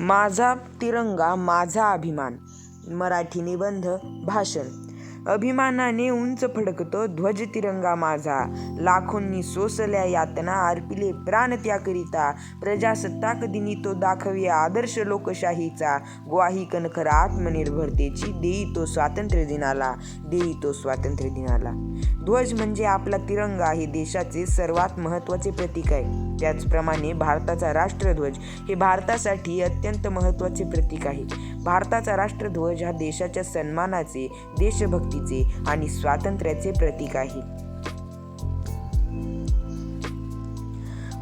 माझा तिरंगा माझा अभिमान. मराठी निबंध भाषण. अभिमानाने उंच फडकतो ध्वज तिरंगा माझा. लाखोंनी सोसल्या यातना अर्पिले प्राण त्याकरिता. प्रजासत्ताक दिनी तो दाखवी आदर्श लोकशाहीचा. ग्वाही कणखर आत्मनिर्भरतेची देई तो स्वातंत्र्य दिनाला. देई तो स्वातंत्र्य दिनाला. ध्वज म्हणजे आपला तिरंगा हे देशाचे सर्वात महत्त्वाचे प्रतीक आहे. त्याचप्रमाणे भारताचा राष्ट्रध्वज हे भारतासाठी अत्यंत महत्त्वाचे प्रतीक आहे. भारताचा राष्ट्रध्वज हा देशाच्या सन्मानाचे देशभक्तीचे आणि स्वातंत्र्याचे प्रतीक आहे.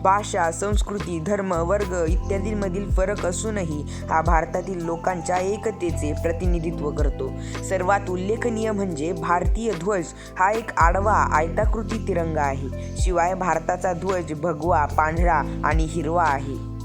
भाषा संस्कृती धर्म वर्ग इत्यादींमधील फरक असूनही हा भारतातील लोकांच्या एकतेचे प्रतिनिधित्व करतो. सर्वात उल्लेखनीय म्हणजे भारतीय ध्वज हा एक आडवा आयताकृती तिरंगा आहे. शिवाय भारताचा ध्वज भगवा पांढरा आणि हिरवा आहे.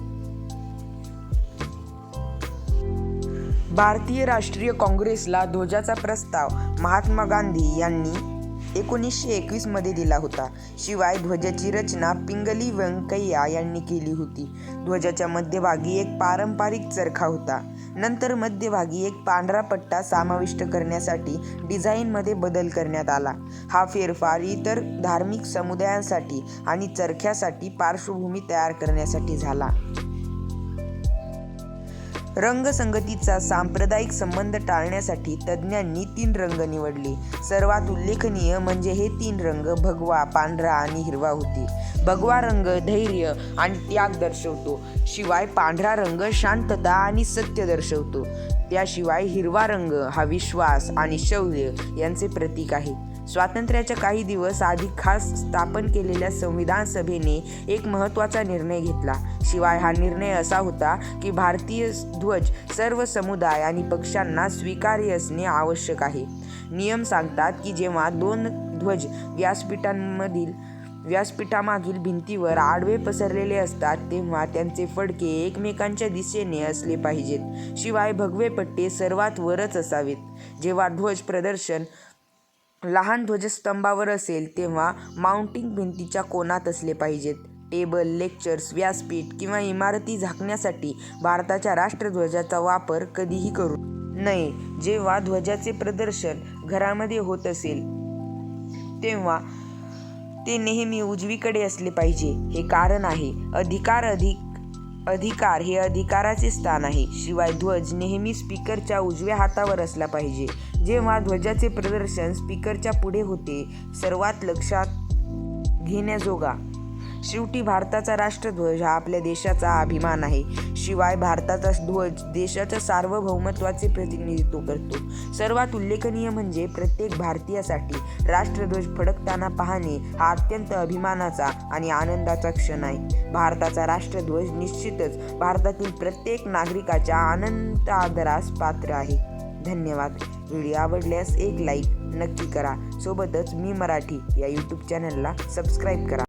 भारतीय राष्ट्रीय काँग्रेसला ध्वजाचा प्रस्ताव महात्मा गांधी यांनी एकोणीसशे एकवीसमध्ये दिला होता. शिवाय ध्वजाची रचना पिंगली व्यंकय्या यांनी केली होती. ध्वजाच्या मध्यभागी एक पारंपरिक चरखा होता. नंतर मध्यभागी एक पांढरा पट्टा समाविष्ट करण्यासाठी डिझाईनमध्ये बदल करण्यात आला. हा फेरफार इतर धार्मिक समुदायांसाठी आणि चरख्यासाठी पार्श्वभूमी तयार करण्यासाठी झाला. रंगसंगतीचा सांप्रदायिक संबंध टाळण्यासाठी तज्ज्ञांनी तीन रंग निवडले. सर्वात उल्लेखनीय म्हणजे हे तीन रंग भगवा पांढरा आणि हिरवा होते. भगवा रंग धैर्य आणि त्याग दर्शवतो. शिवाय पांढरा रंग शांतता आणि सत्य दर्शवतो. त्याशिवाय हिरवा रंग हा विश्वास आणि शौर्य यांचे प्रतीक आहे. स्वातंत्र्याच्या काही दिवस आधी खास स्थापन केलेल्या संविधान सभेने एक महत्त्वाचा निर्णय घेतला. शिवाय हा निर्णय असा होता की भारतीय ध्वज सर्व समुदाय आणि पक्षांना स्वीकार्य असणे आवश्यक आहे. नियम सांगतात की जेव्हा दोन ध्वज व्यासपीठांमधील व्यासपीठामागील भिंतीवर आडवे पसरलेले असतात तेव्हा त्यांचे फडके एकमेकांच्या दिशेने असले पाहिजेत. शिवाय भगवे पट्टे सर्वात वरच असावेत. जेव्हा ध्वज प्रदर्शन लहान ध्वजस्तंभावर असेल तेव्हा माउंटिंग भिंतीच्या कोनात असले पाहिजेत? टेबल लेक्चर्स व्यासपीठ किंवा इमारती झाकण्यासाठी भारताच्या राष्ट्रध्वजाचा वापर कधीही करू नये. जेव्हा ध्वजाचे प्रदर्शन घरामध्ये होत असेल तेव्हा ते नेहमी उजवीकडे असले पाहिजे. हे कारण आहे. अधिकार अधिक अधिकार हे अधिकाराचे स्थान आहे. शिवाय ध्वज नेहमी स्पीकरच्या उजव्या हातावर असला पाहिजे. जेव्हा ध्वजाचे प्रदर्शन स्पीकरच्या पुढे होते सर्वात लक्षात घेण्याजोगा. शेवटी भारताचा राष्ट्रध्वज हा आपल्या देशाचा अभिमान आहे. शिवाय भारताचा ध्वज देशाच्या सार्वभौमत्वाचे प्रतिनिधित्व करतो. सर्वात उल्लेखनीय म्हणजे प्रत्येक भारतीयासाठी राष्ट्रध्वज फडकताना पाहणे हा अत्यंत अभिमानाचा आणि आनंदाचा क्षण आहे. भारताचा राष्ट्रध्वज निश्चितच भारतातील प्रत्येक नागरिकाच्या आनंद आदरास पात्र आहे. धन्यवाद. व्हिडिओ आवडल्यास एक लाईक नक्की करा. सोबतच मी मराठी या यूट्यूब चॅनलला सबस्क्राईब करा.